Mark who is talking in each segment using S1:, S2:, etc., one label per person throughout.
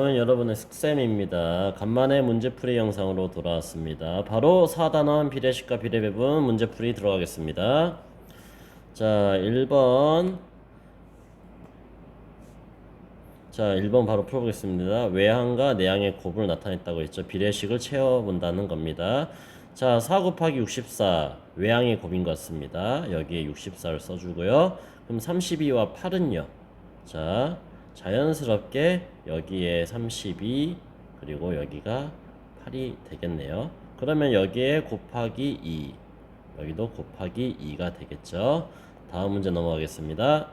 S1: 여러분의 숙쌤입니다. 간만에 문제풀이 영상으로 돌아왔습니다. 바로 4단원 비례식과 비례배분 문제풀이 들어가겠습니다. 자, 1번. 자, 1번 바로 풀어보겠습니다. 외항과 내항의 곱을 나타냈다고 했죠. 비례식을 채워본다는 겁니다. 자, 4 곱하기 64. 외항의 곱인 것 같습니다. 여기에 64를 써주고요. 그럼 32와 8은요. 자, 자연스럽게 여기에 32 그리고 여기가 8이 되겠네요. 그러면 여기에 곱하기 2 여기도 곱하기 2가 되겠죠. 다음 문제 넘어가겠습니다.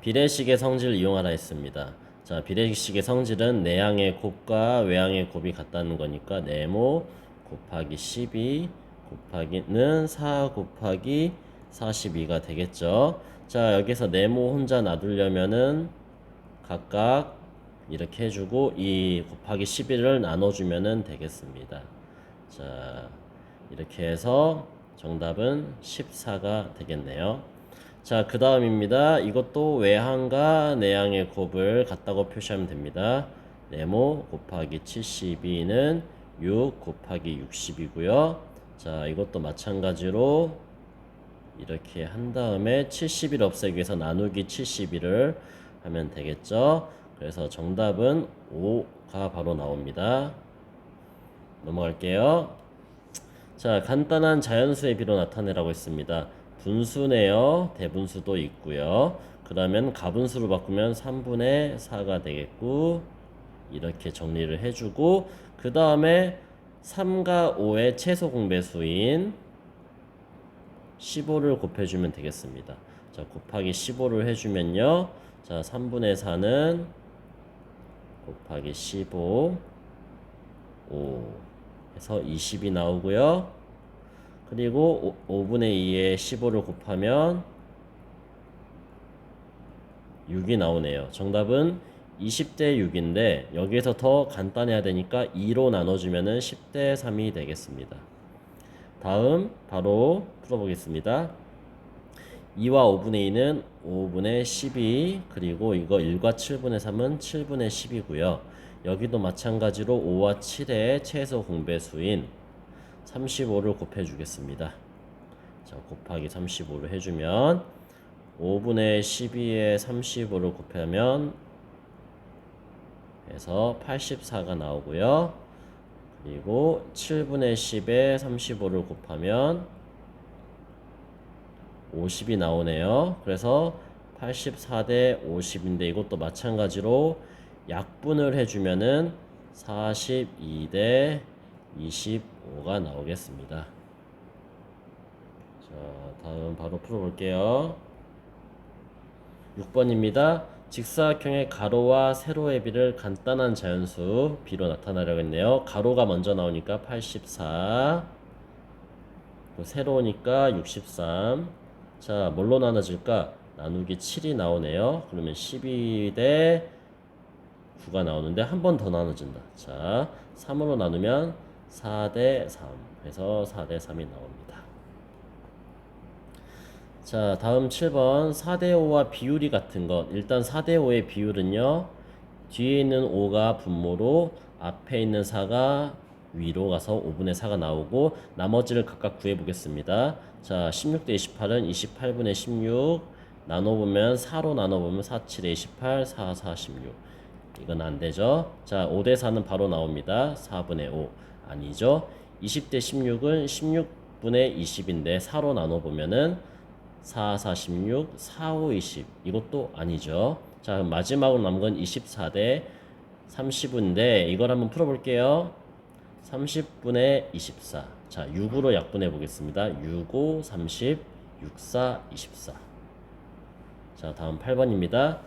S1: 비례식의 성질을 이용하라 했습니다. 자, 비례식의 성질은 내항의 곱과 외항의 곱이 같다는 거니까 네모 곱하기 12 곱하기는 4 곱하기 42가 되겠죠. 자, 여기서 네모 혼자 놔두려면은 각각 이렇게 해주고 이 곱하기 11을 나눠주면은 되겠습니다. 자, 이렇게 해서 정답은 14가 되겠네요. 자, 그 다음입니다. 이것도 외항과 내항의 곱을 같다고 표시하면 됩니다. 네모 곱하기 72는 6 곱하기 60이고요. 자, 이것도 마찬가지로 이렇게 한 다음에 70을 없애기 위해서 나누기 71을 하면 되겠죠. 그래서 정답은 5가 바로 나옵니다. 넘어갈게요. 자, 간단한 자연수의 비로 나타내라고 했습니다. 분수네요. 대분수도 있고요. 그러면 가분수로 바꾸면 3분의 4가 되겠고 이렇게 정리를 해주고 그 다음에 3과 5의 최소 공배수인 15를 곱해주면 되겠습니다. 자, 곱하기 15를 해주면요. 자, 3분의 4는 곱하기 15, 5 해서 20이 나오고요. 그리고 5, 분의 2에 15를 곱하면 6이 나오네요. 정답은 20대 6인데 여기에서 더 간단해야 되니까 2로 나눠주면은 10대 3이 되겠습니다. 다음 바로 풀어보겠습니다. 2와 5분의 2는 5분의 12 그리고 이거 1과 7분의 3은 7분의 10이고요. 여기도 마찬가지로 5와 7의 최소 공배수인 35를 곱해 주겠습니다. 자, 곱하기 35를 해주면 5분의 12에 35를 곱하면 해서 84가 나오고요. 그리고 7분의 10에 35를 곱하면 50이 나오네요. 그래서 84대 50인데 이것도 마찬가지로 약분을 해주면은 42대 25가 나오겠습니다. 자, 다음 바로 풀어볼게요. 6번입니다. 직사각형의 가로와 세로의 비를 간단한 자연수 비로 나타내려고 했네요. 가로가 먼저 나오니까 84, 또 세로니까 63. 자, 뭘로 나눠질까? 나누기 7이 나오네요. 그러면 12 대 9가 나오는데 한 번 더 나눠진다. 자, 3으로 나누면 4 대 3 해서 4 대 3이 나옵니다. 자, 다음 7번 4대 5와 비율이 같은 것. 일단 4대 5의 비율은요. 뒤에 있는 5가 분모로 앞에 있는 4가 위로 가서 5분의 4가 나오고 나머지를 각각 구해 보겠습니다. 자, 16대 28은 28분의 16 나눠보면 4로 나눠보면 4, 7에 28, 4, 4, 16 이건 안 되죠. 자, 5대 4는 바로 나옵니다. 4분의 5 아니죠. 20대 16은 16분의 20인데 4로 나눠보면은 4, 4, 16, 4, 5, 20 이것도 아니죠. 자, 마지막으로 남은 건 24대 30인데 이걸 한번 풀어볼게요. 30분의 24. 자, 6으로 약분해 보겠습니다. 6, 5, 30, 6, 4, 24. 자, 다음 8번입니다.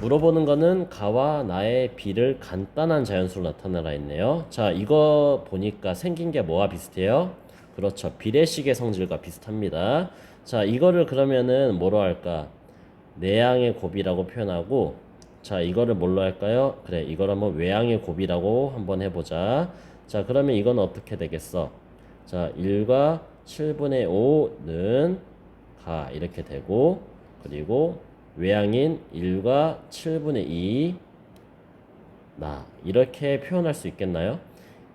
S1: 물어보는 거는 가와 나의 비를 간단한 자연수로 나타내라 했네요. 자, 이거 보니까 생긴 게 뭐와 비슷해요? 그렇죠. 비례식의 성질과 비슷합니다. 자, 이거를 그러면은 뭐로 할까? 내양의 곱이라고 표현하고 자, 이거를 뭘로 할까요? 그래, 이걸 한번 외양의 곱이라고 한번 해보자. 자, 그러면 이건 어떻게 되겠어? 자, 1과 7분의 5는 가 이렇게 되고 그리고 외양인 1과 7분의 2 나 이렇게 표현할 수 있겠나요?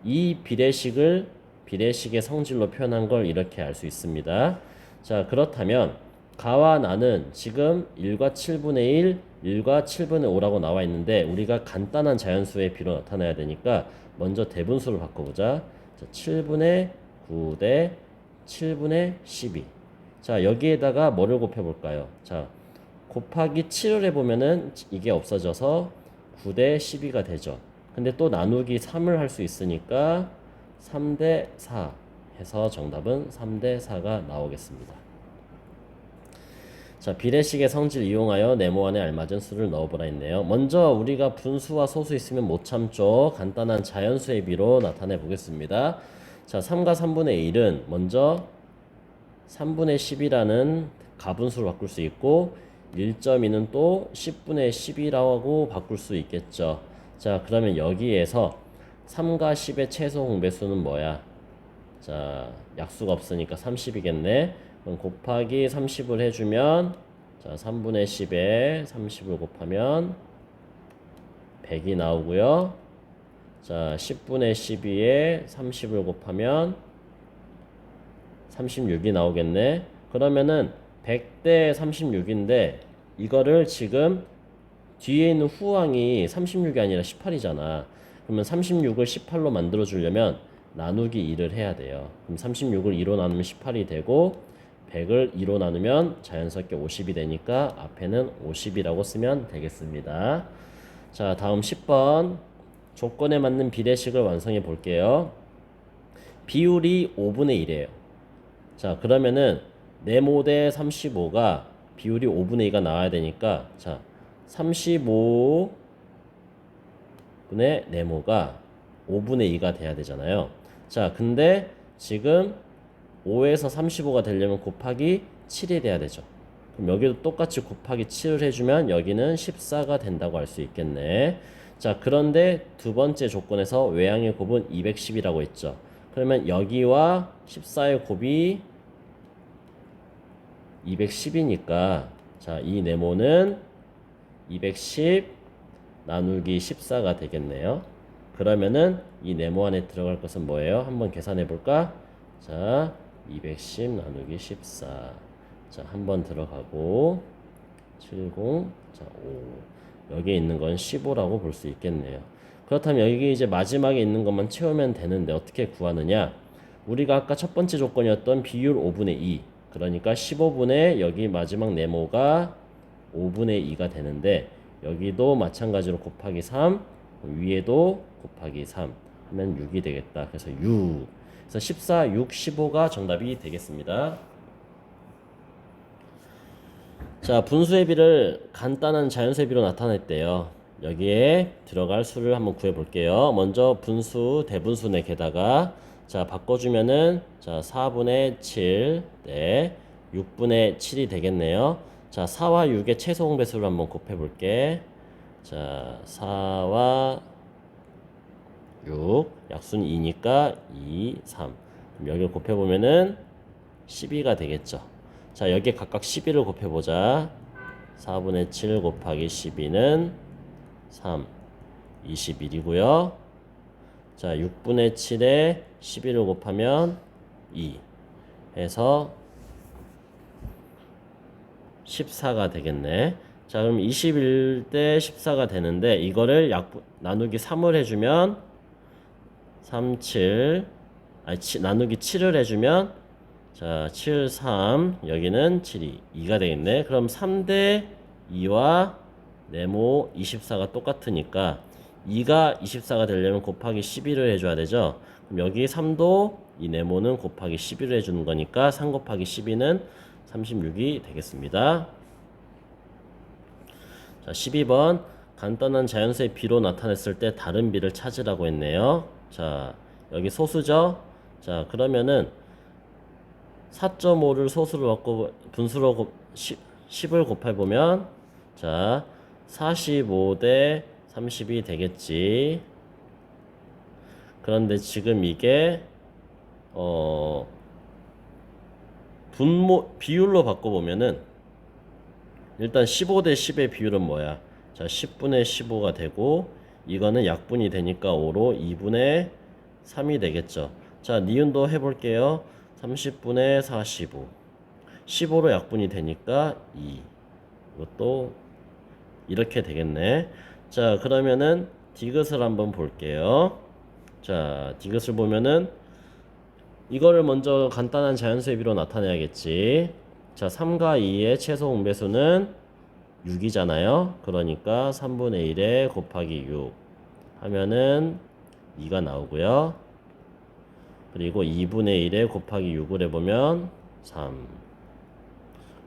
S1: 이 비례식을 비례식의 성질로 표현한 걸 이렇게 알 수 있습니다. 자 그렇다면 가와 나는 지금 1과 7분의 1, 1과 7분의 5라고 나와 있는데 우리가 간단한 자연수의 비로 나타내야 되니까 먼저 대분수를 바꿔보자. 자, 7분의 9 대 7분의 12. 자 여기에다가 뭐를 곱해볼까요? 자 곱하기 7을 해보면은 이게 없어져서 9 대 12가 되죠. 근데 또 나누기 3을 할 수 있으니까 3 대 4 해서 정답은 3대 4가 나오겠습니다. 자, 비례식의 성질 이용하여 네모 안에 알맞은 수를 넣어보라 했네요. 먼저 우리가 분수와 소수 있으면 못 참죠. 간단한 자연수의 비로 나타내 보겠습니다. 자, 3과 3분의 1은 먼저 3분의 10이라는 가분수로 바꿀 수 있고 1.2는 또 10분의 10이라고 바꿀 수 있겠죠. 자, 그러면 여기에서 3과 10의 최소 공배수는 뭐야? 자, 약수가 없으니까 30이겠네. 그럼 곱하기 30을 해주면 자, 3분의 10에 30을 곱하면 100이 나오고요. 자, 10분의 12에 30을 곱하면 36이 나오겠네. 그러면은 100대 36인데 이거를 지금 뒤에 있는 후항이 36이 아니라 18이잖아. 그러면 36을 18로 만들어 주려면 나누기 2를 해야 돼요. 그럼 36을 2로 나누면 18이 되고 100을 2로 나누면 자연스럽게 50이 되니까 앞에는 50이라고 쓰면 되겠습니다. 자, 다음 10번 조건에 맞는 비례식을 완성해 볼게요. 비율이 5분의 1이에요. 자, 그러면은 네모 대 35가 비율이 5분의 2가 나와야 되니까 자, 35분의 네모가 5분의 2가 돼야 되잖아요. 자, 근데 지금 5에서 35가 되려면 곱하기 7이 돼야 되죠. 그럼 여기도 똑같이 곱하기 7을 해주면 여기는 14가 된다고 할 수 있겠네. 자, 그런데 두 번째 조건에서 외양의 곱은 210이라고 했죠. 그러면 여기와 14의 곱이 210이니까 자, 이 네모는 210 나누기 14가 되겠네요. 그러면은 이 네모 안에 들어갈 것은 뭐예요? 한번 계산해 볼까? 자, 210 나누기 14. 자, 한번 들어가고 70 자, 5. 여기에 있는 건 15라고 볼 수 있겠네요. 그렇다면 여기 이제 마지막에 있는 것만 채우면 되는데 어떻게 구하느냐? 우리가 아까 첫 번째 조건이었던 비율 5분의 2. 그러니까 15분의 여기 마지막 네모가 5분의 2가 되는데 여기도 마찬가지로 곱하기 3 위에도 곱하기 3 하면 6이 되겠다. 그래서 6. 그래서 14, 6, 15가 정답이 되겠습니다. 자, 분수의 비를 간단한 자연수의 비로 나타냈대요. 여기에 들어갈 수를 한번 구해 볼게요. 먼저 분수, 대분수네 게다가 자, 바꿔 주면은 자, 4분의 7, 네, 6분의 7이 되겠네요. 자, 4와 6의 최소 공배수를 한번 곱해 볼게. 자, 4와 6, 약수는 2니까 2, 3. 그럼 여기를 곱해 보면은 12가 되겠죠. 자, 여기에 각각 12를 곱해 보자. 4분의 7 곱하기 12는 3, 21이고요. 자, 6분의 7에 11을 곱하면 2 해서 14가 되겠네. 자, 그럼 21대 14가 되는데 이거를 약 나누기 3을 해주면 3, 7 아니, 치, 나누기 7을 해주면 자, 7, 3 여기는 7이 2가 되겠네. 그럼 3대 2와 네모 24가 똑같으니까 2가 24가 되려면 곱하기 11을 해줘야 되죠. 그럼 여기 3도 이 네모는 곱하기 11을 해주는 거니까 3 곱하기 12는 36이 되겠습니다. 자, 12번 간단한 자연수의 비로 나타냈을 때 다른 비를 찾으라고 했네요. 자, 여기 소수죠? 자, 그러면은 4.5를 소수로 바꿔 분수로 곱, 10, 10을 곱해 보면 자, 45 대 30이 되겠지. 그런데 지금 이게 어 분모 비율로 바꿔 보면은 일단 15대 10의 비율은 뭐야? 자, 10분의 15가 되고 이거는 약분이 되니까 5로 2분의 3이 되겠죠. 자, 니은도 해볼게요. 30분의 45. 15로 약분이 되니까 2. 이것도 이렇게 되겠네. 자, 그러면은 디귿을 한번 볼게요. 자, 디귿을 보면은 이거를 먼저 간단한 자연수의 비로 나타내야겠지. 자, 3과 2의 최소 응배수는 6이잖아요. 그러니까 3분의 1에 곱하기 6 하면은 2가 나오고요. 그리고 2분의 1에 곱하기 6을 해보면 3.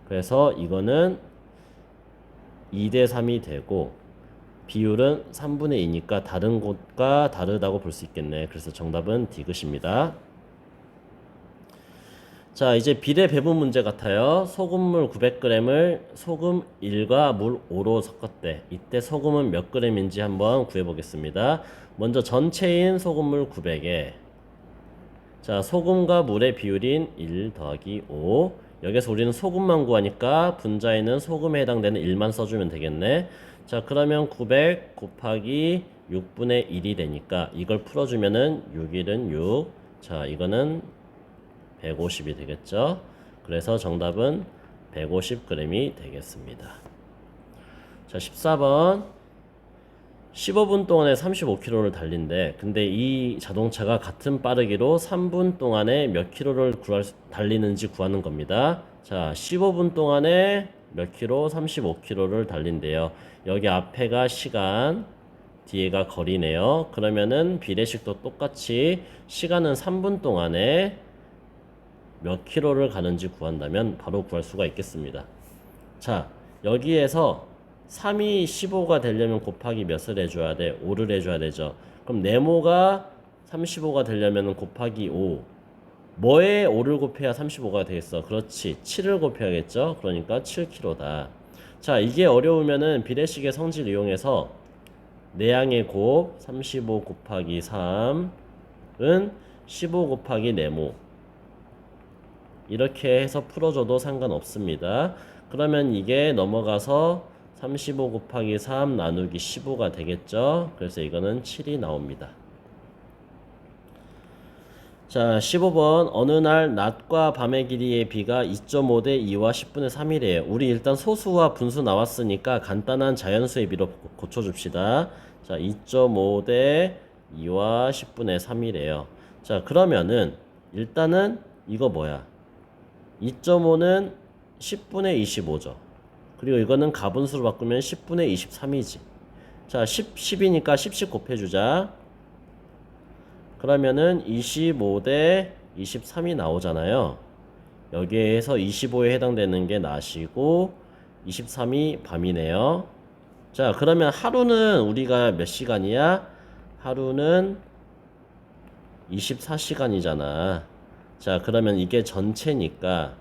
S1: 그래서 이거는 2대 3이 되고 비율은 3분의 2니까 다른 곳과 다르다고 볼 수 있겠네. 그래서 정답은 디귿입니다. 자, 이제 비례 배분 문제 같아요. 소금물 900g을 소금 1과 물 5로 섞었대. 이때 소금은 몇 g인지 한번 구해 보겠습니다. 먼저 전체인 소금물 900에 자, 소금과 물의 비율인 1 더하기 5. 여기서 우리는 소금만 구하니까 분자에는 소금에 해당되는 1만 써주면 되겠네. 자, 그러면 900 곱하기 6분의 1이 되니까 이걸 풀어주면은 6일은 6. 자, 이거는 150이 되겠죠. 그래서 정답은 150g이 되겠습니다. 자, 14번. 15분 동안에 35km를 달린대. 근데 이 자동차가 같은 빠르기로 3분 동안에 몇 킬로를 구할 수- 달리는지 구하는 겁니다. 자, 15분 동안에 몇 킬로? 35km를 달린대요. 여기 앞에가 시간, 뒤에가 거리네요. 그러면은 비례식도 똑같이 시간은 3분 동안에 몇 킬로를 가는지 구한다면 바로 구할 수가 있겠습니다. 자, 여기에서 3이 15가 되려면 곱하기 몇을 해줘야 돼? 5를 해줘야 되죠. 그럼 네모가 35가 되려면 곱하기 5. 뭐에 5를 곱해야 35가 되겠어? 그렇지. 7을 곱해야겠죠? 그러니까 7kg다. 자, 이게 어려우면은 비례식의 성질 이용해서 내양의 곱 35 곱하기 3은 15 곱하기 네모 이렇게 해서 풀어줘도 상관없습니다. 그러면 이게 넘어가서 35 곱하기 3 나누기 15가 되겠죠. 그래서 이거는 7이 나옵니다. 자, 15번 어느 날 낮과 밤의 길이의 비가 2.5 대 2와 10분의 3이래요. 우리 일단 소수와 분수 나왔으니까 간단한 자연수의 비로 고쳐줍시다. 자, 2.5 대 2와 10분의 3이래요. 자, 그러면은 일단은 이거 뭐야? 2.5는 10분의 25죠. 그리고 이거는 가분수로 바꾸면 10분의 23이지. 자, 10, 10이니까 10씩 곱해주자. 그러면은 25대 23이 나오잖아요. 여기에서 25에 해당되는 게 낮이고 23이 밤이네요. 자, 그러면 하루는 우리가 몇 시간이야? 하루는 24시간이잖아. 자, 그러면 이게 전체니까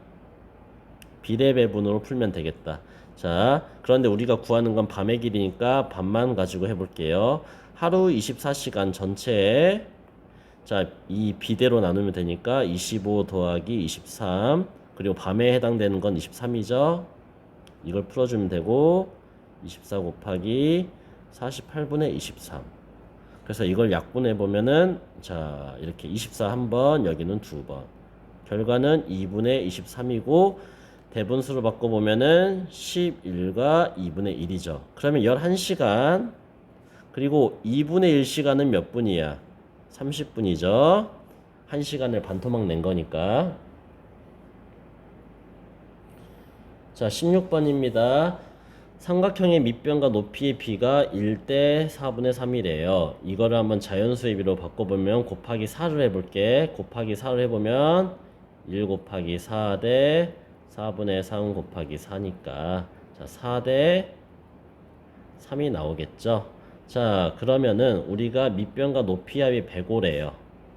S1: 비례 배분으로 풀면 되겠다. 자, 그런데 우리가 구하는 건 밤의 길이니까 밤만 가지고 해볼게요. 하루 24시간 전체에 자, 이 비대로 나누면 되니까 25 더하기 23 그리고 밤에 해당되는 건 23이죠. 이걸 풀어주면 되고 24 곱하기 48분의 23 그래서 이걸 약분해 보면은 자 이렇게 24 한 번 여기는 두 번. 결과는 2분의 23이고 대분수로 바꿔보면은 11과 2분의 1이죠. 그러면 11시간 그리고 2분의 1시간은 몇 분이야? 30분이죠. 1시간을 반토막 낸 거니까. 자 16번입니다 삼각형의 밑변과 높이의 비가 1대 4분의 3이래요. 이거를 한번 자연수의 비로 바꿔보면 곱하기 4를 해볼게. 곱하기 4를 해보면 1 곱하기 4 대 4분의 3 곱하기 4니까 자 4대 3이 나오겠죠. 자 그러면은 우리가 밑변과 높이 합이 105래요.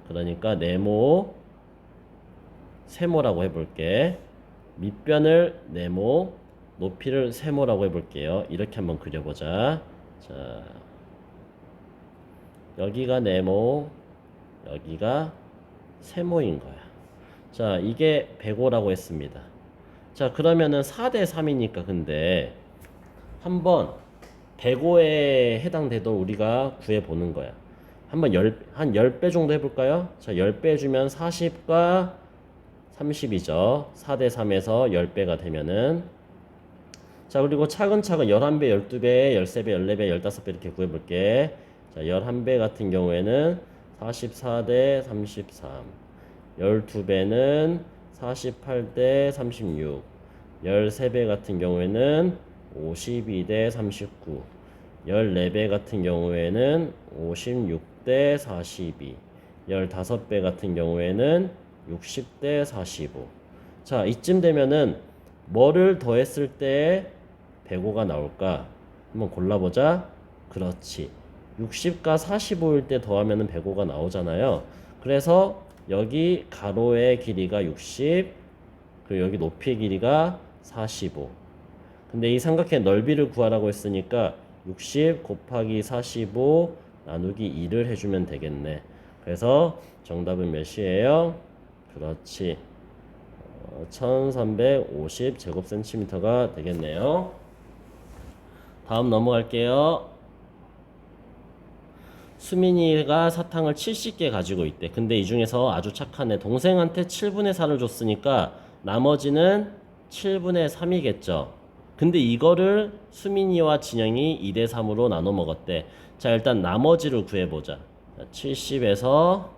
S1: 그러니까 네모 세모라고 해볼게. 밑변을 네모 높이를 세모라고 해볼게요. 이렇게 한번 그려보자. 자, 여기가 네모, 여기가 세모인 거야. 자, 이게 105라고 했습니다. 자, 그러면은 4대 3이니까 근데 한번 105에 해당되도록 우리가 구해 보는 거야. 한번 열, 한 10배 정도 해 볼까요? 자, 10배 해주면 40과 30이죠. 4대 3에서 10배가 되면은 자, 그리고 차근차근 11배, 12배, 13배, 14배, 15배 이렇게 구해 볼게. 자, 11배 같은 경우에는 44대 33. 12배는 48대 36. 13배 같은 경우에는 52대 39. 14배 같은 경우에는 56대 42. 15배 같은 경우에는 60대 45. 자, 이쯤 되면은 뭐를 더했을 때 105가 나올까? 한번 골라보자. 그렇지. 60과 45일 때 더하면 105가 나오잖아요. 그래서 여기 가로의 길이가 60, 그리고 여기 높이의 길이가 45. 근데 이 삼각형의 넓이를 구하라고 했으니까 60 곱하기 45 나누기 2를 해주면 되겠네. 그래서 정답은 몇이에요? 그렇지. 어, 1350 제곱센티미터가 되겠네요. 다음 넘어갈게요. 수민이가 사탕을 70개 가지고 있대. 근데 이 중에서 아주 착한 애 동생한테 7분의 4를 줬으니까 나머지는 7분의 3이겠죠. 근데 이거를 수민이와 진영이 2대 3으로 나눠 먹었대. 자, 일단 나머지를 구해 보자. 70에서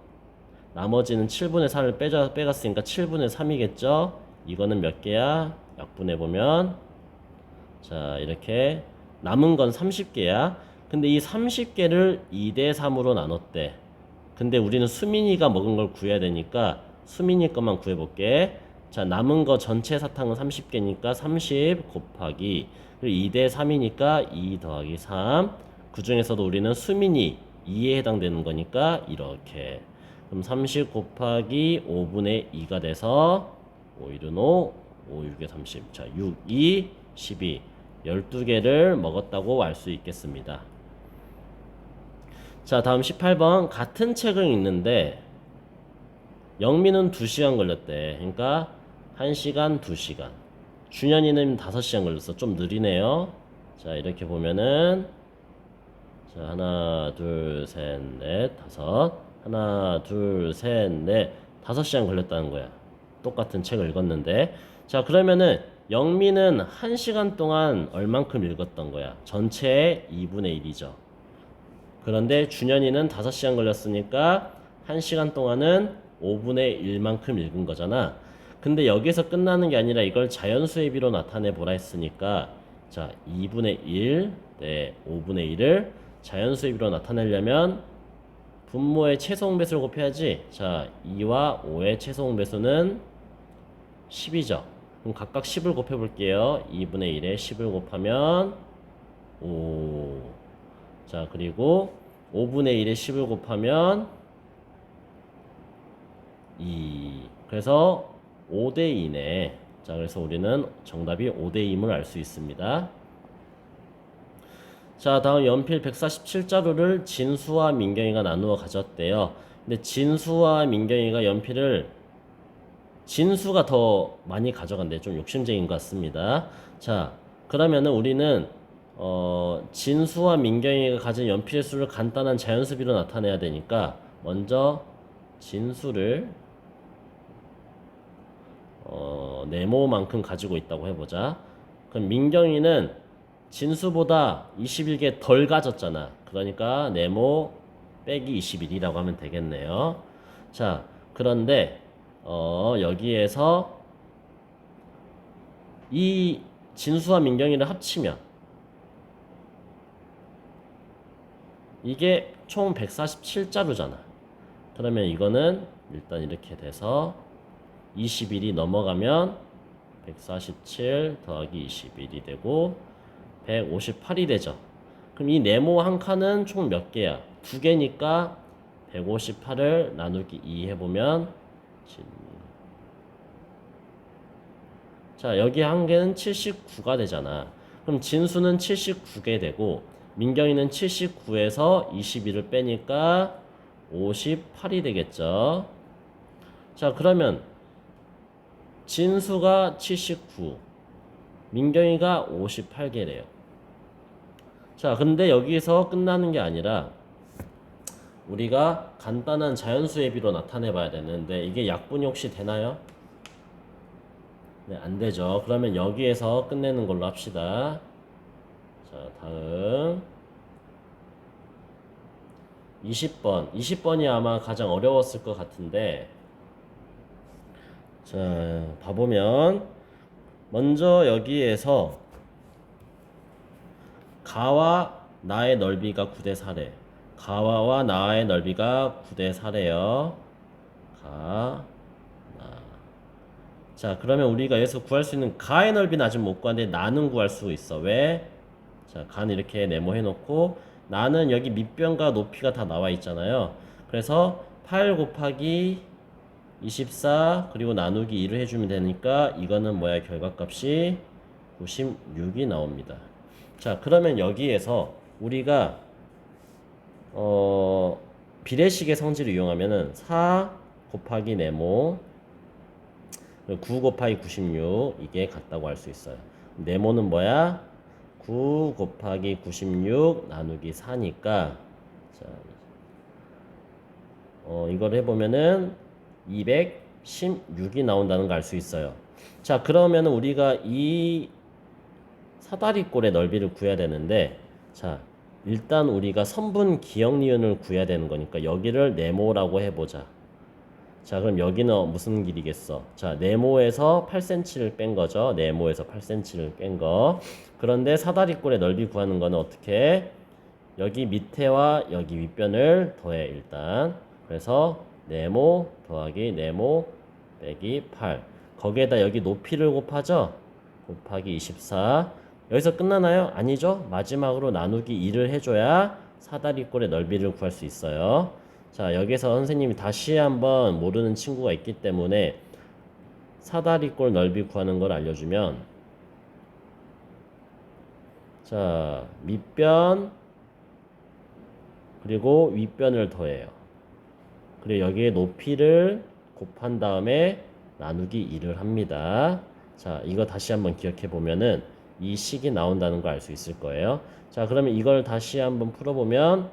S1: 나머지는 7분의 4를 빼자, 빼갔으니까 7분의 3이겠죠. 이거는 몇 개야? 약분해 보면 자, 이렇게 남은 건 30개야. 근데 이 30개를 2대 3으로 나눴대. 근데 우리는 수민이가 먹은 걸 구해야 되니까 수민이 것만 구해볼게. 자, 남은 거 전체 사탕은 30개니까 30 곱하기 그리고 2대 3이니까 2 더하기 3. 그 중에서도 우리는 수민이 2에 해당되는 거니까 이렇게. 그럼 30 곱하기 5분의 2가 돼서 5, 1은 5, 5, 6에 30. 자, 6, 2, 12. 12개를 먹었다고 알 수 있겠습니다. 자, 다음 18번. 같은 책을 읽는데 영민은 2시간 걸렸대. 그러니까 1시간, 2시간. 준현이는 5시간 걸렸어. 좀 느리네요. 자, 이렇게 보면은 자, 하나, 둘, 셋, 넷, 다섯. 하나, 둘, 셋, 넷. 다섯 시간 걸렸다는 거야. 똑같은 책을 읽었는데. 자, 그러면은 영민은 1시간 동안 얼만큼 읽었던 거야? 전체의 2분의 1이죠. 그런데 준현이는 5시간 걸렸으니까 1시간 동안은 5분의 1만큼 읽은 거잖아. 근데 여기서 끝나는 게 아니라 이걸 자연수의 비로 나타내 보라 했으니까 자, 2분의 1, 네, 5분의 1을 자연수의 비로 나타내려면 분모의 최소응 배수를 곱해야지. 자, 2와 5의 최소응 배수는 10이죠. 그럼 각각 10을 곱해 볼게요. 2분의 1에 10을 곱하면 5. 자, 그리고 5분의 1에 10을 곱하면 2. 그래서 5대 2네. 자, 그래서 우리는 정답이 5대 2임을 알 수 있습니다. 자, 다음 연필 147자루를 진수와 민경이가 나누어 가졌대요. 근데 진수와 민경이가 연필을 진수가 더 많이 가져간대. 좀 욕심쟁인 것 같습니다. 자, 그러면은 우리는 어, 진수와 민경이가 가진 연필의 수를 간단한 자연수비로 나타내야 되니까 먼저 진수를 어, 네모만큼 가지고 있다고 해보자. 그럼 민경이는 진수보다 21개 덜 가졌잖아. 그러니까 네모 빼기 21이라고 하면 되겠네요. 자, 그런데 어, 여기에서 이 진수와 민경이를 합치면 이게 총 147자루잖아. 그러면 이거는 일단 이렇게 돼서 21이 넘어가면 147 더하기 21이 되고 158이 되죠. 그럼 이 네모 한 칸은 총 몇 개야? 두 개니까 158을 나누기 2 해보면 자 여기 한 개는 79가 되잖아. 그럼 진수는 79개 되고 민경이는 79에서 21을 빼니까 58이 되겠죠. 자 그러면 진수가 79, 민경이가 58개래요. 자, 근데 여기서 끝나는 게 아니라 우리가 간단한 자연수의 비로 나타내 봐야 되는데 이게 약분이 혹시 되나요? 네, 안 되죠. 그러면 여기에서 끝내는 걸로 합시다. 자, 다음 20번. 20번이 아마 가장 어려웠을 것 같은데 자, 봐보면 먼저 여기에서 가와 나의 넓이가 9대 4래. 가와와 나의 넓이가 9대 4래요. 가, 나. 자, 그러면 우리가 여기서 구할 수 있는 가의 넓이는 아직 못 구하는데 나는 구할 수 있어. 왜? 자, 가는 이렇게 네모해 놓고 나는 여기 밑변과 높이가 다 나와 있잖아요. 그래서 8 곱하기 24 그리고 나누기 2를 해주면 되니까 이거는 뭐야 결과값이 96이 나옵니다. 자 그러면 여기에서 우리가 어 비례식의 성질을 이용하면은 4 곱하기 네모 9 곱하기 96 이게 같다고 할 수 있어요. 네모는 뭐야? 9 곱하기 96 나누기 4니까 자, 어, 이걸 해보면은 216이 나온다는 걸 알 수 있어요. 자, 그러면 우리가 이 사다리꼴의 넓이를 구해야 되는데, 자, 일단 우리가 선분 기억 니은을 구해야 되는 거니까 여기를 네모라고 해보자. 자, 그럼 여기는 무슨 길이겠어? 자, 네모에서 8cm를 뺀 거죠. 네모에서 8cm를 뺀 거. 그런데 사다리꼴의 넓이 구하는 거는 어떻게 해? 여기 밑에와 여기 윗변을 더해 일단. 그래서 네모 더하기 네모 빼기 8. 거기에다 여기 높이를 곱하죠? 곱하기 24. 여기서 끝나나요? 아니죠. 마지막으로 나누기 2를 해줘야 사다리꼴의 넓이를 구할 수 있어요. 자, 여기서 선생님이 다시 한번 모르는 친구가 있기 때문에 사다리꼴 넓이 구하는 걸 알려주면 자, 밑변 그리고 윗변을 더해요. 그리고 여기에 높이를 곱한 다음에 나누기 2를 합니다. 자, 이거 다시 한번 기억해 보면은 이 식이 나온다는 걸 알 수 있을 거예요. 자, 그러면 이걸 다시 한번 풀어보면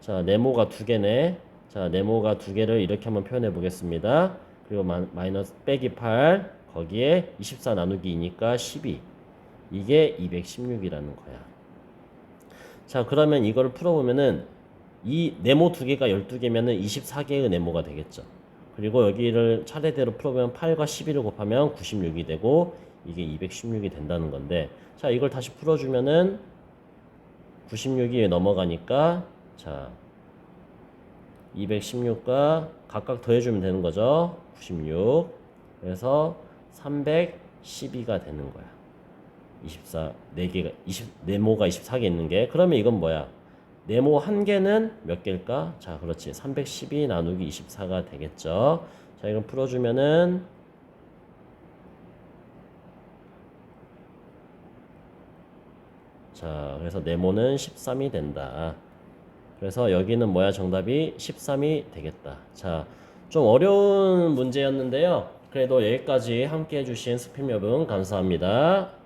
S1: 자, 네모가 두 개네. 자, 네모가 두 개를 이렇게 한번 표현해 보겠습니다. 그리고 마, 마이너스 빼기 8 거기에 24 나누기 2니까 12 이게 216이라는 거야. 자, 그러면 이거를 풀어보면은 이 네모 두 개가 12개면은 24개의 네모가 되겠죠. 그리고 여기를 차례대로 풀어보면 8과 12를 곱하면 96이 되고 이게 216이 된다는 건데 자, 이걸 다시 풀어주면은 96이 넘어가니까 자 216과 각각 더해주면 되는 거죠. 96 그래서 312가 되는 거야. 24 4개가 20 네모가 24개 있는 게 그러면 이건 뭐야? 네모 한 개는 몇 개일까? 자, 그렇지. 312 나누기 24가 되겠죠. 자, 이건 풀어주면은 자, 그래서 네모는 13이 된다. 그래서 여기는 뭐야? 정답이 13이 되겠다. 자, 좀 어려운 문제였는데요. 그래도 여기까지 함께 해주신 스팸 여러분 감사합니다.